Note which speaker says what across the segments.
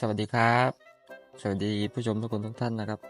Speaker 1: สวัสดีครับ สวัสดีผู้ชมทุกคนทุกท่านนะครับ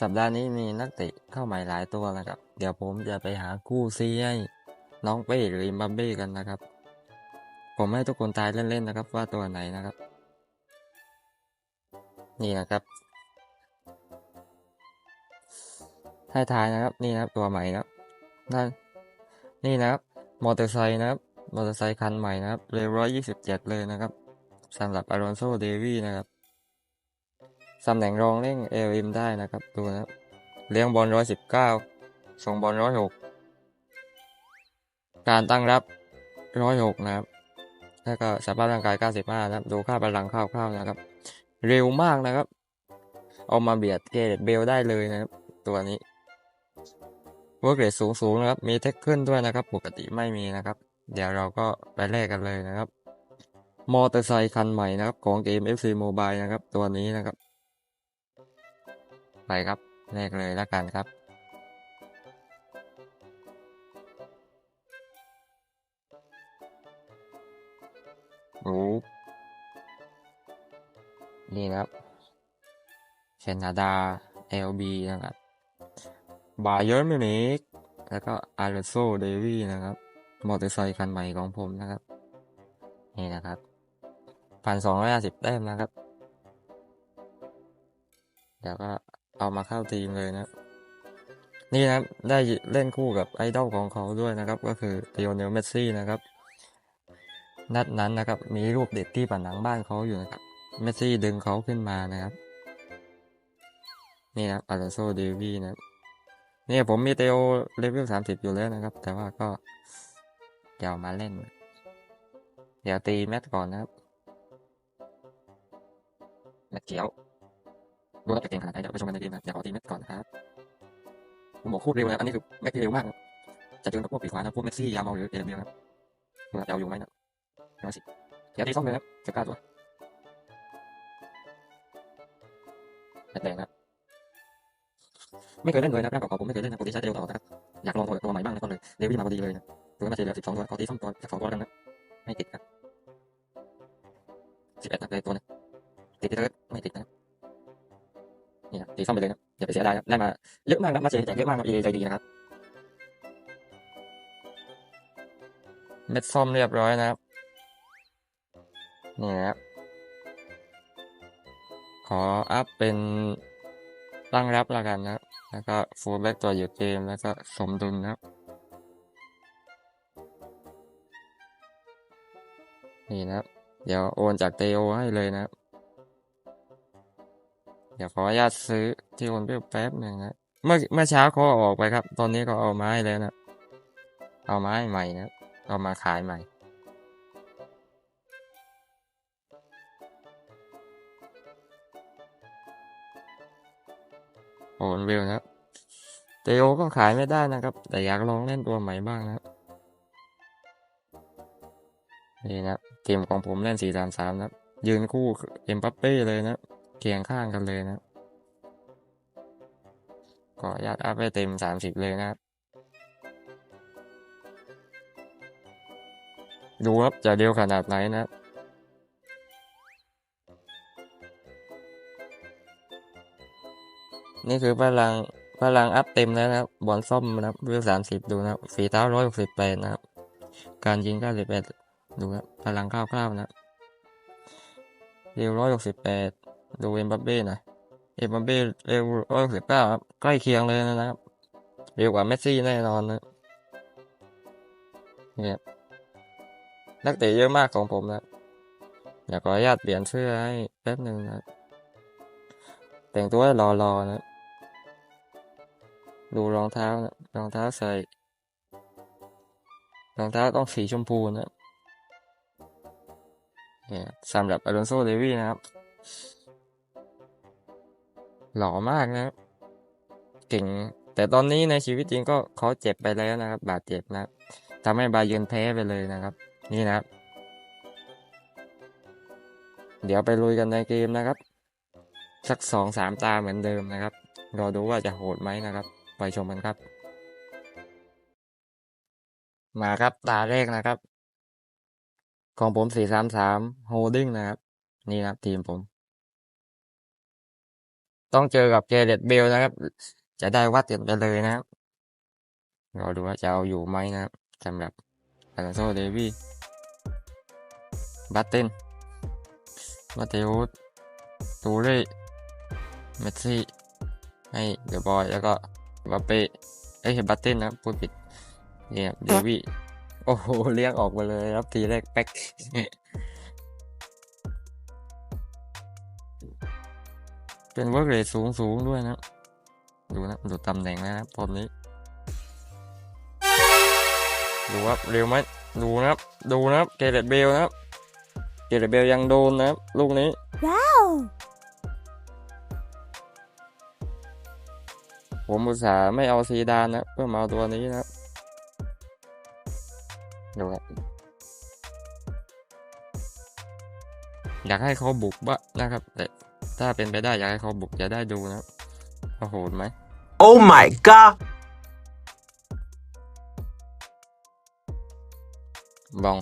Speaker 1: สัปดาห์นี้มีนักเตะเข้าใหม่หลายตัวนะครับ เดี๋ยวผมจะไปหาคู่ซีให้น้องเป้หรือบัมเบ้กันนะครับ ผมให้ทุกคนทายเล่นๆนะครับ ว่าตัวไหนนะครับ นี่นะครับให้ทายนะครับ นี่นะครับตัวใหม่นะครับนั่นนี่นะครับ มอเตอร์ไซค์นะครับ มอเตอร์ไซค์คันใหม่นะครับเร็วร้อยยี่สิบเจ็ดเลยนะครับ สำหรับอารอนโซเดวีนะครับตำแหน่งรองเล่นเอลิมได้นะครับ ดูนะครับ เลี้ยงบอลร้อยสิบเก้าส่งบอลร้อยหกการตั้งรับร้อยหกนะครับ แล้วก็สภาพร่างกาย 95 นะครับ ดูค่าพลังคร่าวๆนะครับ เร็วมากนะครับ เอามาเบียดเกรดเบลได้เลยนะครับ ตัวนี้เวิร์กเรทสูงสูงนะครับ มีเทคขึ้นด้วยนะครับ ปกติไม่มีนะครับ เดี๋ยวเราก็ไปแลกกันเลยนะครับ มอเตอร์ไซค์คันใหม่นะครับ ของเกม FC Mobile นะครับ ตัวนี้นะครับ ไปครับแลกเลยแล้วกันครับ โอ้นี่นะครับแคนาดา LB นะครับ บาเยอร์มิวนิกแล้วก็อาร์โซเดวีนะครับ มอเตอร์ไซค์คันใหม่ของผมนะครับ นี่นะครับ พันสองร้อยห้าสิบแต้มนะครับ เดี๋ยวก็เอามาเข้าทีมเลยนะ นี่นะครับ ได้เล่นคู่กับไอดอลของเขาด้วยนะครับ ก็คือเตียวเนลเมสซี่นะครับ นัดนั้นนะครับ มีรูปเด็ดที่ผนังบ้านเขาอยู่นะครับ เมสซี่ดึงเขาขึ้นมานะครับ นี่นะอาร์โซเดวีนะนี่ผมมีเตโอเลเวลสามสิบอยู่แล้วนะครับ แต่ว่าก็เดี๋ยวมาเล่น เดี๋ยวตีแมตช์ก่อนนะครับ แมตช์เขียวดูแล้วจะเก่งขนาดไหนเดี๋ยวไปชมกันในเกมนะเดี๋ยวขอตีแมตช์ก่อนนะครับผมบอกโคตรเร็วนะอันนี้คือแมตช์ที่เร็วมากจะเจอกับพวกปีกขวานะพวกเมสซี่ยาเมาหรือเอเดเบลครับดูนะจะเอาอยู่ไหมนะร้อยสิบเดี๋ยวตีซ่อมเลยครับสิบเก้าตัวแมตช์แดงนะครับไม่เคยเล่นเลยนะร่างเก่าๆผมไม่เคยเล่นนะปกติใช้เดลตลอดนะครับอยากลองตัวตัวใหม่บ้างนะก็เลยเดวิดมาพอดีเลยนะตัวมาเจอเหลือสิบสองตัวขอตีซ่อมตัวจากสองตัวแล้วกันนะไม่ติดครับสิบเอ็ดนะเลยตัวนึงติดที่เทิร์ด ไม่ติดนะนี่นะตีซ่อมไปเลยนะอย่าไปเสียดายนะได้มาเยอะมากนะมาเจอแจกเยอะมากนะเอใจดีนะครับเม็ดซ่อมเรียบร้อยนะครับนี่นะครับขออัพเป็นตั้งรับแล้วกันนะครับ แล้วก็ฟูลแบ็กตัวอยู่เกมแล้วก็สมดุลนะครับ นี่นะครับ เดี๋ยวโอนจากเตโอให้เลยนะครับ เดี๋ยวขออนุญาตซื้อที่โอนเปียวแป๊บหนึ่งนะเมื่อเมื่อเช้าเขาเอาออกไปครับ ตอนนี้ก็เอาไม้แล้วนะเอาไม้ใหม่นะเอามาขายใหม่โอนวิวนะครับเตโอก็ขายไม่ได้นะครับ แต่อยากลองเล่นตัวใหม่บ้างนะครับนี่นะเกมของผมเล่นสี่สามสามนะยืนคู่เอ็มปัปเป้เลยนะ เคียงข้างกันเลยนะก็อยากอัพไปเต็มสามสิบเลยนะครับ ดูครับจะเร็วขนาดไหนนะนี่คือพลังพลังอัพเต็มแล้วนะครับบอลส้มนะครับเวสามสิบดูนะครับฝีเท้าร้อยหกสิบแปดนะครับ การยิงเก้าสิบแปดดูครับพลังคร่าวๆนะครับเร็วร้อยหกสิบแปด ดูเอ็มบัปเบ้หน่อยเอ็มบัปเบ้เร็วร้อยหกสิบเก้าครับใกล้เคียงเลยนะครับ เร็วกว่าเมสซี่แน่นอนนะเนี่ยนักเตะเยอะมากของผมนะอยากขออนุญาตเปลี่ยนเสื้อให้แป๊บหนึ่งนะ แต่งตัวให้รอๆนะ ดูรองเท้านะรองเท้าใส่ รองเท้าต้องสีชมพูนะเนี่ยสำหรับอ l ลอนโซเดวีนะครับ หล่อมากนะเก่ง แต่ตอนนี้ในชีวิตจริงก็เขาเจ็บไปแล้วนะครับ บาดเจ็บนะทำให้บาเยิร์นแพ้ไปเลยนะครับ นี่นะครับ เดี๋ยวไปลุยกันในเกมนะครับ สักสองสามตาเหมือนเดิมนะครับ รอดูว่าจะโหดไหมนะครับ ไปชมกันครับ มาครับตาแรกนะครับ ของผมสี่สามสามโฮดิ้งนะครับ นี่นะครับทีมผม ต้องเจอกับเกเรตเบลนะครับ จะได้วัดกันไปเลยนะครับรอดูว่าจะเอาอยู่ไหมนะครับสำหรับอัลอนโซเดวี่บัตเทนมาเตอุสตูเร่เมสซี่ ให้เดอะบอย แล้วก็บาเป้เอ้ยบัตเทนนะพูดผิดเนี่ยเดวี่โอ้โหเรียกออกมาเลยครับทีแรกแป๊ก เป็นเวิร์กเรทสูงสูงด้วยนะ ดูนะ ดูตำแหน่งนะครับตอนนี้ ดูครับ เร็วไหมดูนะครับ ดูนะครับเกเรตเบลนะครับเกเรตเบลยังโดนนะครับ ลูกนี้
Speaker 2: Wow!
Speaker 1: ผมอุตส่าห์ไม่เอาซีดานนะ เพื่อมาเอาตัวนี้นะครับ ดูครับอยากให้เขาบุกบ้างนะครับแต่ ถ้าเป็นไปได้อยากให้เขาบุกจะได้ดูนะครับว่าโหดไหม
Speaker 3: Oh my god!
Speaker 1: บอง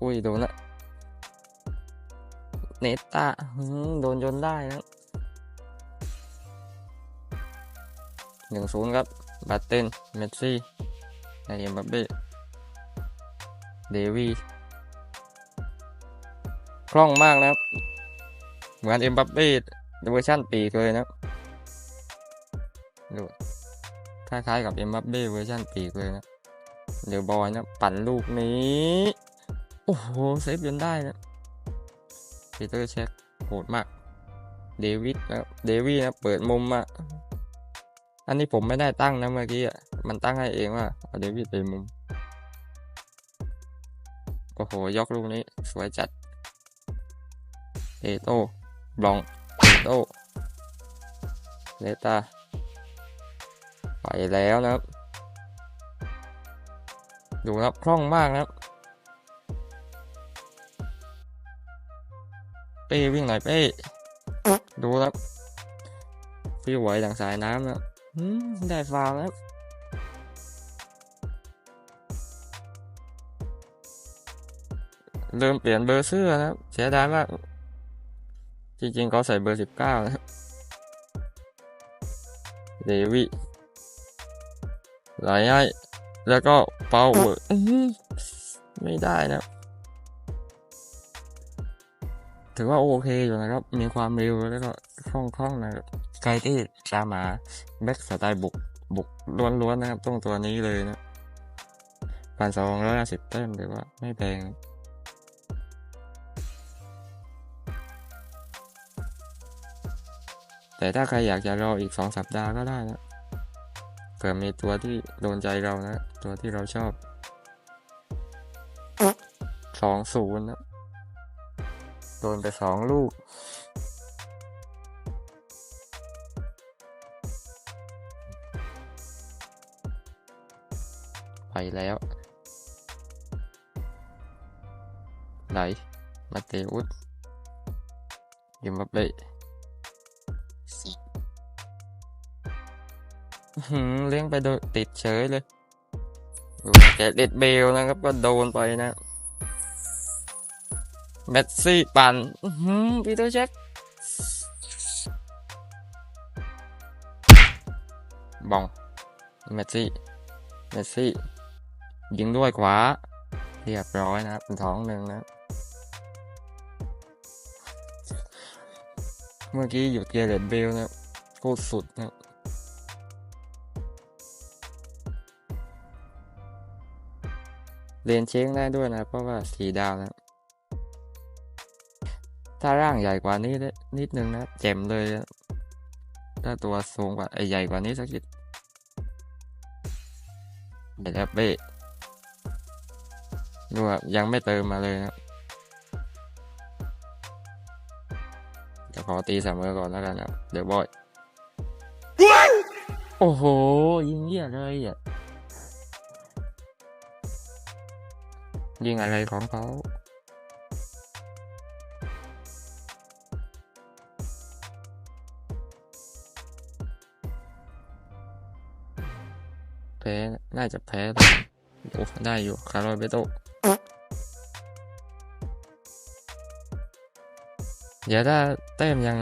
Speaker 1: อุ้ยโดนละ เนตาหืมโดนจนได้นะหนึ่งศูนย์ครับบัตเทนเมสซี่ไอเอ็มบัปเบ้เดวีคล่องมากนะครับ เหมือนเอ็มบัปเบ้เวอร์ชันปีกเลยนะดูคล้ายๆกับเอ็มบัปเบ้เวอร์ชันปีกเลยนะเดี๋ยวบอยนะปั่นลูกนี้ โอ้โหเซฟจนได้นะปีเตอร์เช็คโหดมาก เดวิดนะเดวี่นะเปิดมุมอะอันนี้ผมไม่ได้ตั้งนะเมื่อกี้อะมันตั้งให้เองว่าเอาเดวิดไปมุมโอ้โหยกลูกนี้ สวยจัดเอโต้ บลองเอโต้เลตาไปแล้วนะครับ ดูครับคล่องมากนะครับ เป้วิ่งหน่อยเป้ดูครับฟิวไหวดังสายน้ำนะได้ฟาวแล้วเริ่มเปลี่ยนเบอร์เสื้อนะครับเสียดายมาก จริงๆเขาใส่เบอร์สิบเก้านะเดวิไหลให้แล้วก็เปาเวอร์อื้อหือไม่ได้นะ ถือว่าโอเคอยู่นะครับ มีความเร็วแล้วก็คล่องๆนะครับใครที่ตามมาแบ็กสไตล์บุกบุกล้วนๆนะครับต้องตัวนี้เลยนะพันสองร้อยห้าสิบแต้มถือว่าไม่แพง แต่ถ้าใครอยากจะรออีกสองสัปดาห์ก็ได้นะเผื่อมีตัวที่โดนใจเรานะ ตัวที่เราชอบสองศูนย์นะ โดนไปสองลูก ไปแล้ว ไหล มาเตอุสยิมบับเบ้ หือเลี้ยงไปโดนติดเฉยเลยแกเด็ดเบลนะครับ ก็โดนไปนะเมสซี่ปั่นอื้อหือปีเตอร์เช็คบองเมสซี่เมสซี่ยิงด้วยขวาเรียบร้อยนะครับเป็นท้องหนึ่งนะเมื่อกี้หยุดเกเรตเบลนะครับโคตรสุดนะ เรียนเช็คได้ด้วยนะ เพราะว่าสีดาวนะถ้าร่างใหญ่กว่านี้นิดนึงนะเจ็มเลยนะถ้าตัวสูงกว่าไอใหญ่กว่านี้สักนิดเดี๋ยวเบ้ดูครับยังไม่เติมมาเลยนะเดี๋ยวขอตีเสมอก่อนแล้วกันนะเดี๋ยวบอย โอ้โห ยิงเยี่ยเลยอะ ยิงอะไรของเขาแพ้ น่าจะแพ้เลยโอ้ได้อยู่ คาร์ลเบโตเดี๋ยวถ้าแต้มยัง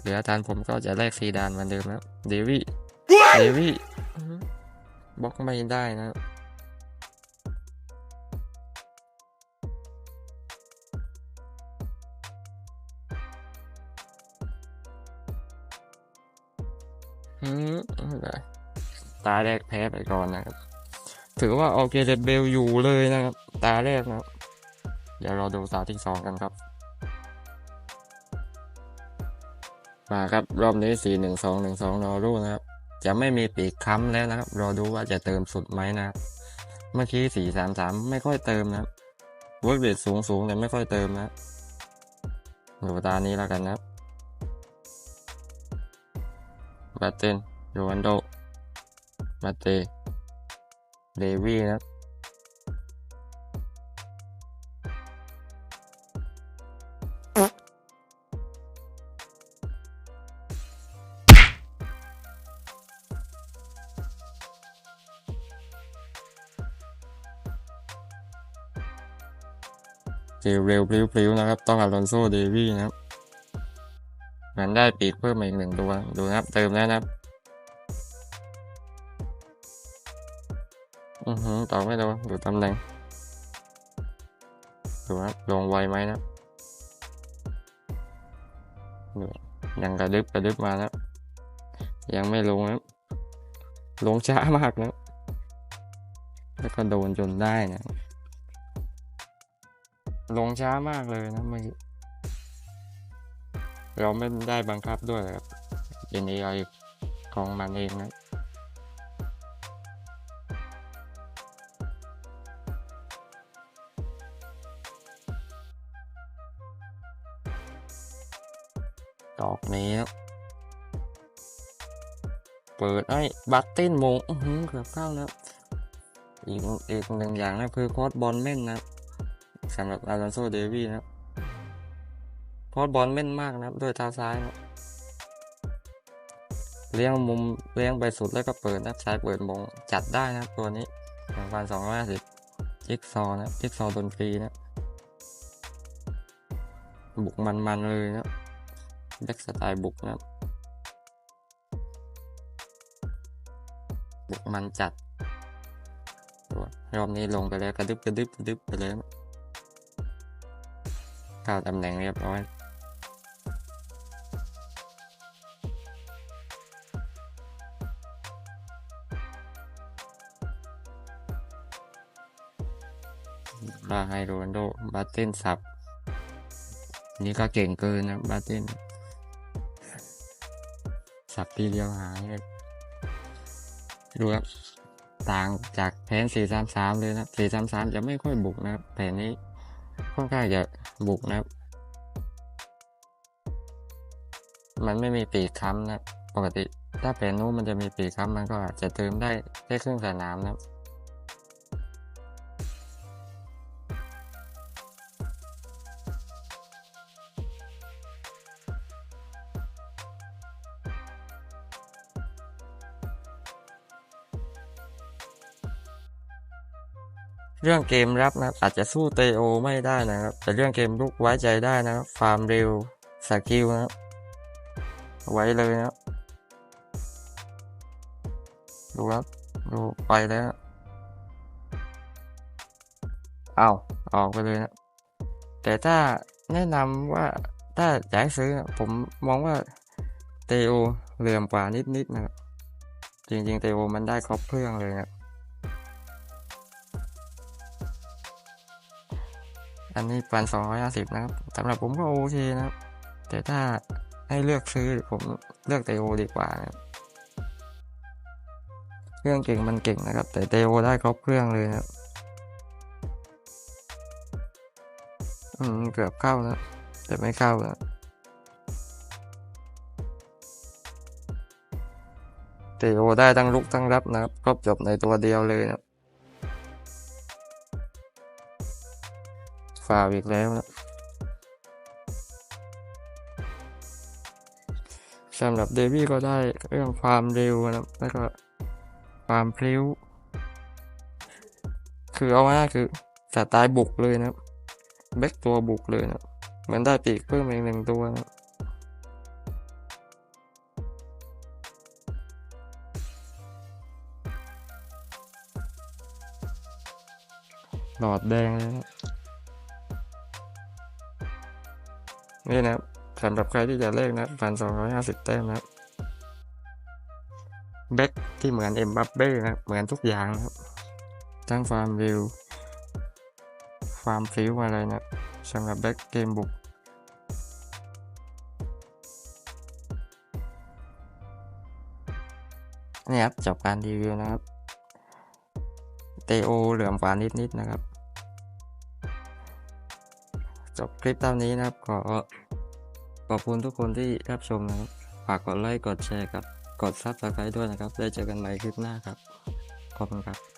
Speaker 1: เหลือทานผมก็จะแลกซีดานเหมือนเดิมแล้ว เดวี่ เดวี่อื้อหือบล็อกไม่ได้นะ ตาแรกแพ้ไปก่อนนะครับ ถือว่าโอเคเดดเบลอยู่เลยนะครับ ตาแรกนะครับ เดี๋ยวเราดูตาที่สองกันครับ มาครับรอบนี้สี่หนึ่งสองหนึ่งสองรอรู้นะครับ จะไม่มีปีกค้ำแล้วนะครับ รอดูว่าจะเติมสุดไหมนะครับเมื่อกี้สี่สามสามไม่ค่อยเติมนะครับเวิร์กเรทสูงสูงแต่ไม่ค่อยเติมนะดูตานี้แล้วกันนะครับบาเตนโรวันโด มาเตเดวี่นะครับเร็วพลิ้วๆนะครับ ต้องอลอนโซเดวี่นะครับมันได้ปีกเพิ่มมาอีกหนึ่งตัว ดูนะครับ เติมแล้วนะครับ ต่อไม่โดนดูตำแหน่งดูครับลงไวไหมนะยังกระดึบกระดึบมานะครับยังไม่ลงนะลงช้ามากนะแล้วก็โดนจนได้นะลงช้ามากเลยนะเมื่อกี้เราไม่ได้บังคับด้วยครับเป็น AI ของมันเองนะ ดอกนี้นะเปิดไอ้บัตเต้นมงหือเกือบเข้าแล้ว อีกอีกหนึ่งอย่างนะคือคอร์สบอลแม่นนะสำหรับอารันโซเดวี่นะครับเพราะบอลแม่นมากนะด้วยเท้าซ้ายนะเลี้ยงมุมเลี้ยงไปสุดแล้วก็เปิดนะครับซ้ายเปิดมงจัดได้นะตัวนี้หนึ่งพันสองร้อยห้าสิบจิ๊กซอนะจิ๊กซอว์ดนตรีนะบุกมันๆเลยนะ แบ็กสไตล์บุกนะครับบุกมันจัดรอบนี้ลงไปแล้วกระดึบกระดึบกระดึบไปเลยเข้าตำแหน่งเรียบร้อยบาไฮโรนโดบาเต้นสับ นี่ก็เก่งเกินนะบาเต้น สับทีเดียวหายเลยดูครับ ต่างจากแผน 433 เลยนะ433 จะไม่ค่อยบุกนะครับ แผนนี้ค่อนข้างจะบุกนะครับ มันไม่มีปีกค้ำนะ ปกติถ้าแผนนู้นมันจะมีปีกค้ำมันก็จะเติมได้ได้ครึ่งสนามนะครับ เรื่องเกมรับนะครับอาจจะสู้เตโอไม่ได้นะครับ แต่เรื่องเกมลุกไว้ใจได้นะครับฟาร์มเร็วสกิลนะครับไว้เลยนะครับดูครับดูไปแล้วเอาออกไปเลยนะแต่ถ้าแนะนำว่าถ้าอยากซื้อนะผมมองว่าเตโอเหลื่อมกว่านิดๆนะครับจริงๆเตโอมันได้ครบเครื่องเลยนะ อันนี้ปันสองร้อยห้าสิบนะครับสำหรับผมก็โอเคนะครับ แต่ถ้าให้เลือกซื้อผมเลือกเตโอดีกว่านะครับเครื่องเก่งมันเก่งนะครับ แต่เตโอได้ครบเครื่องเลยนะครับอืมเกือบเข้านะแต่ไม่เข้านะเตโอได้ทั้งลุกทั้งรับนะครับครบจบในตัวเดียวเลยนะ ฝ่าวอีกแล้วนะสำหรับเดวี่ก็ได้เรื่องความเร็วนะแล้วก็ความพลิ้ว คือเอาง่ายคือสไตล์บุกเลยนะครับแบ็กตัวบุกเลยนะเหมือนได้ปีกเพิ่มอีกหนึ่งตัวนะหลอดแดงเลยนะ นี่นะครับสำหรับใครที่จะเลขนะพันสองร้อยห้าสิบแต้มนะครับแบ็กที่เหมือนเอ็มบัปเบ้นะครับเหมือนทุกอย่างนะครับทั้งฟาร์มวิวฟาร์มฟิวอะไรนะสำหรับแบ็กเกมบุกนี่ครับจบการรีวิวนะครับเตโอเหลื่อมฝานิดๆนะครับ จบคลิปตามนี้นะครับ ขอขอบคุณทุกคนที่รับชมนะครับฝากกดไลค์กดแชร์กับกดซับสไครต์ด้วยนะครับ ได้เจอกันใหม่คลิปหน้าครับ ขอบคุณครับ